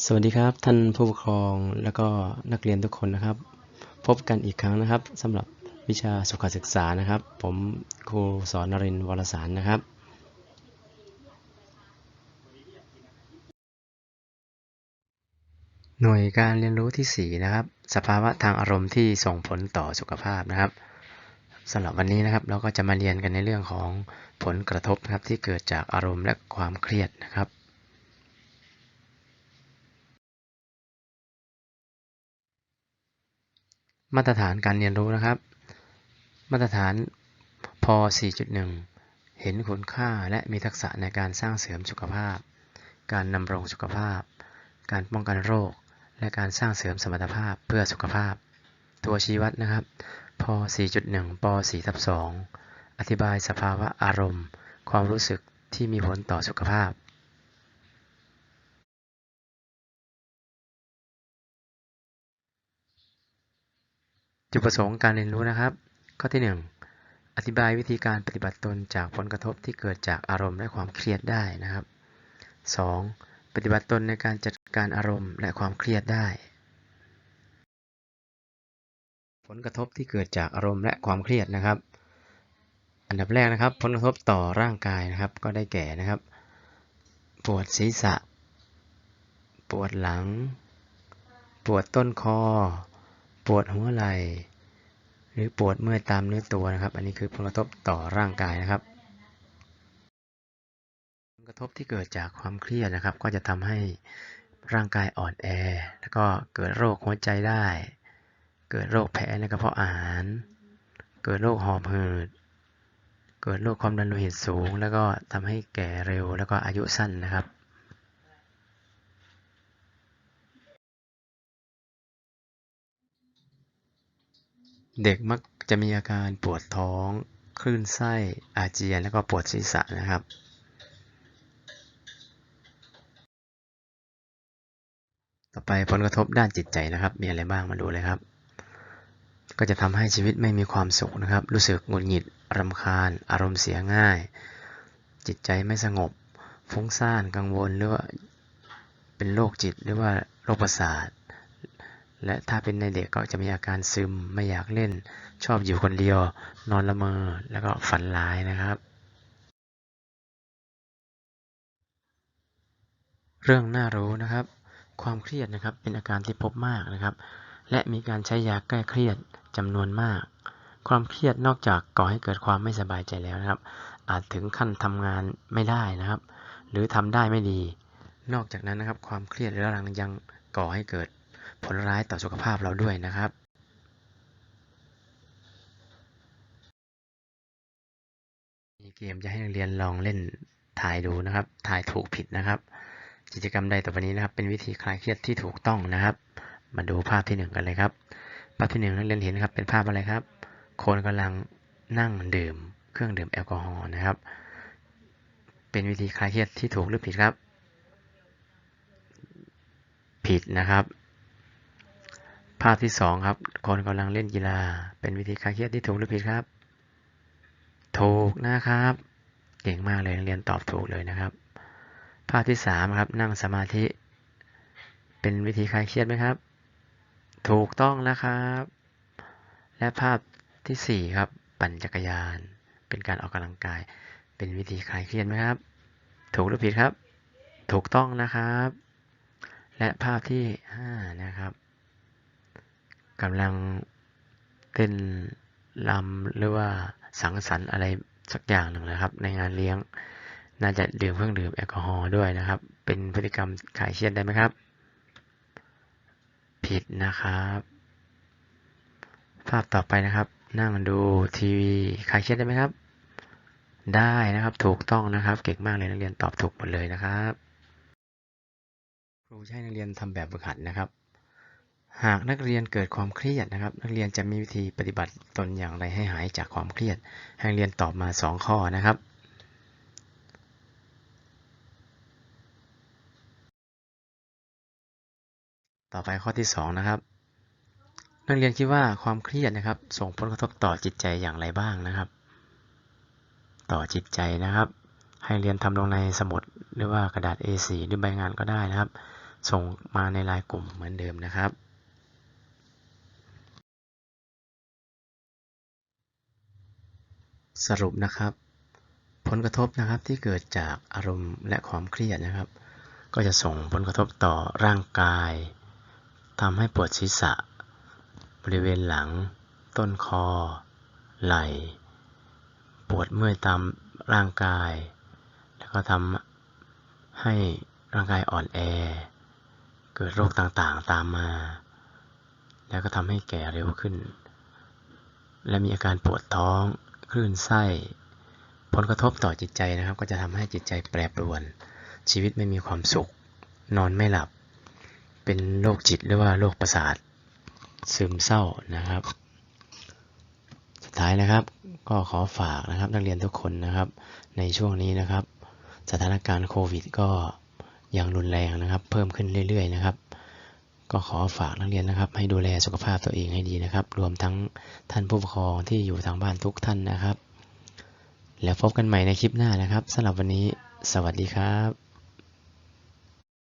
สวัสดีครับท่านผู้ปกครองและก็นักเรียนทุกคนนะครับ พบกันอีกครั้งนะครับสำหรับวิชาสุขศึกษานะครับ ผมครูสอนนรินทร์วรสารนะครับ หน่วยการเรียนรู้ที่ 4 นะครับ สภาวะทางอารมณ์ที่ส่งผลต่อสุขภาพนะครับสำหรับวันนี้นะครับเราก็จะมาเรียนกันในเรื่องของผลกระทบนะครับที่เกิดจากอารมณ์และความเครียดนะครับ มาตรฐานการเรียนรู้นะครับ มาตรฐานพ4.1 เห็นคุณค่าและมีทักษะในการสร้างเสริมสุขภาพ การนำรงสุขภาพ การป้องกันโรค และการสร้างเสริมสมรรถภาพเพื่อสุขภาพ ตัวชี้วัดนะครับพ4.1ป4ทับ2อธิบายสภาวะอารมณ์ ความรู้สึกที่มีผลต่อสุขภาพ จุดประสงค์การเรียนรู้นะครับ ข้อที่ 1 อธิบายวิธีการปฏิบัติตนจากผลกระทบที่เกิดจากอารมณ์และความเครียดได้นะครับ 2. ปฏิบัติตนในการจัดการอารมณ์และความเครียดได้ ผลกระทบที่เกิดจากอารมณ์และความเครียดนะครับ อันดับแรกนะครับ ผลกระทบต่อร่างกายนะครับ ก็ได้แก่นะครับ ปวดศีรษะ ปวดหลัง ปวดต้นคอ ปวดหัวไหล่หรือปวดเมื่อยตามเนื้อตัวนะครับ อันนี้คือผลกระทบต่อร่างกายนะครับ ผลกระทบที่เกิดจากความเครียดนะครับ ก็จะทำให้ร่างกายอ่อนแอ แล้วก็เกิดโรคหัวใจได้ เกิดโรคแพ้ในกระเพาะอาหาร เกิดโรคหอบหืด เกิดโรคความดันโลหิตสูง แล้วก็ทำให้แก่เร็วแล้วก็อายุสั้นนะครับ เด็กมักจะมีอาการปวดท้อง คลื่นไส้ อาเจียน แล้วก็ปวดศีรษะนะครับ ต่อไปผลกระทบด้านจิตใจนะครับ มีอะไรบ้างมาดูเลยครับ ก็จะทำให้ชีวิตไม่มีความสุขนะครับ รู้สึกหงุดหงิดรำคาญ อารมณ์เสียง่าย จิตใจไม่สงบ ฟุ้งซ่าน กังวลหรือว่าเป็นโรคจิตหรือว่าโรคประสาท และถ้าเป็นในเด็กก็จะมีอาการซึมไม่อยากเล่น ชอบอยู่คนเดียว นอนละเมอแล้วก็ฝันร้ายนะครับ เรื่องน่ารู้นะครับ ความเครียดนะครับเป็นอาการที่พบมากนะครับ และมีการใช้ยาแก้เครียดจำนวนมาก ความเครียดนอกจากก่อให้เกิดความไม่สบายใจแล้วนะครับ อาจถึงขั้นทำงานไม่ได้นะครับ หรือทำได้ไม่ดี นอกจากนั้นนะครับ ความเครียดเรื้อรังยังก่อให้เกิด ผลร้ายต่อสุขภาพเราด้วยนะครับมีเกมจะให้นักเรียนลองเล่นถ่ายดูนะครับ ถ่ายถูกผิดนะครับ กิจกรรมใดต่อไปนี้นะครับ เป็นวิธีคลายเครียดที่ถูกต้องนะครับ มาดูภาพที่หนึ่งกันเลยครับ ภาพที่หนึ่งนักเรียนเห็นครับ เป็นภาพอะไรครับ คนกำลังนั่งดื่ม เครื่องดื่มแอลกอฮอล์นะครับ เป็นวิธีคลายเครียดที่ถูกหรือผิดครับ ผิดนะครับ ภาพที่สองครับ คนกำลังเล่นกีฬา เป็นวิธีคลายเครียดที่ถูกหรือผิดครับ ถูกนะครับ เก่งมากเลยนักเรียนตอบถูกเลยนะครับ ภาพที่สามครับ นั่งสมาธิ เป็นวิธีคลายเครียดไหมครับ ถูกต้องนะครับ และภาพที่สี่ครับ ปั่นจักรยาน เป็นการออกกำลังกาย เป็นวิธีคลายเครียดไหมครับ ถูกหรือผิดครับ ถูกต้องนะครับ และภาพที่ห้านะครับ กำลังเต้นลำหรือว่าสังสรรค์อะไรสักอย่างหนึ่งนะครับ ในงานเลี้ยง น่าจะดื่มเครื่องดื่มแอลกอฮอล์ด้วยนะครับ เป็นพฤติกรรมคลายเครียดได้ไหมครับ ผิดนะครับ ภาพต่อไปนะครับ นั่งดูทีวีคลายเครียดได้ไหมครับ ได้นะครับถูกต้องนะครับ เก่งมากเลยนักเรียนตอบถูกหมดเลยนะครับครูให้นักเรียนทำแบบฝึกหัดนะครับ หากนักเรียนเกิดความเครียดนะครับ นักเรียนจะมีวิธีปฏิบัติตนอย่างไรให้หายจากความเครียด ให้เรียนตอบมา 2 ข้อนะครับต่อไปข้อที่ 2 นะครับ นักเรียนคิดว่าความเครียดนะครับ ส่งผลกระทบต่อจิตใจอย่างไรบ้างนะครับ ต่อจิตใจนะครับ ให้เรียนทำลงในสมุดหรือว่ากระดาษ A4 หรือใบงานก็ได้นะครับ ส่งมาในไลน์กลุ่มเหมือนเดิมนะครับ สรุปนะครับ ผลกระทบนะครับที่เกิดจากอารมณ์และความเครียดนะครับ ก็จะส่งผลกระทบต่อร่างกายทำให้ปวดศีรษะ บริเวณหลัง ต้นคอ ไหล่ ปวดเมื่อยตามร่างกาย แล้วก็ทำให้ร่างกายอ่อนแอ เกิดโรคต่างๆตามมา แล้วก็ทำให้แก่เร็วขึ้น และมีอาการปวดท้อง คลื่นไส้ ผลกระทบต่อจิตใจนะครับ ก็จะทำให้จิตใจแปรปรวน ชีวิตไม่มีความสุข นอนไม่หลับ เป็นโรคจิตหรือว่าโรคประสาท ซึมเศร้านะครับ สุดท้ายนะครับ ก็ขอฝากนะครับนักเรียนทุกคนนะครับ ในช่วงนี้นะครับ สถานการณ์โควิด ก็ยังรุนแรงนะครับ เพิ่มขึ้นเรื่อยๆนะครับ ก็ขอฝากนักเรียนนะครับ ให้ดูแลสุขภาพตัวเองให้ดีนะครับ รวมทั้งท่านผู้ปกครองที่อยู่ทางบ้านทุกท่านนะครับ แล้วพบกันใหม่ในคลิปหน้านะครับสำหรับวันนี้ สวัสดีครับ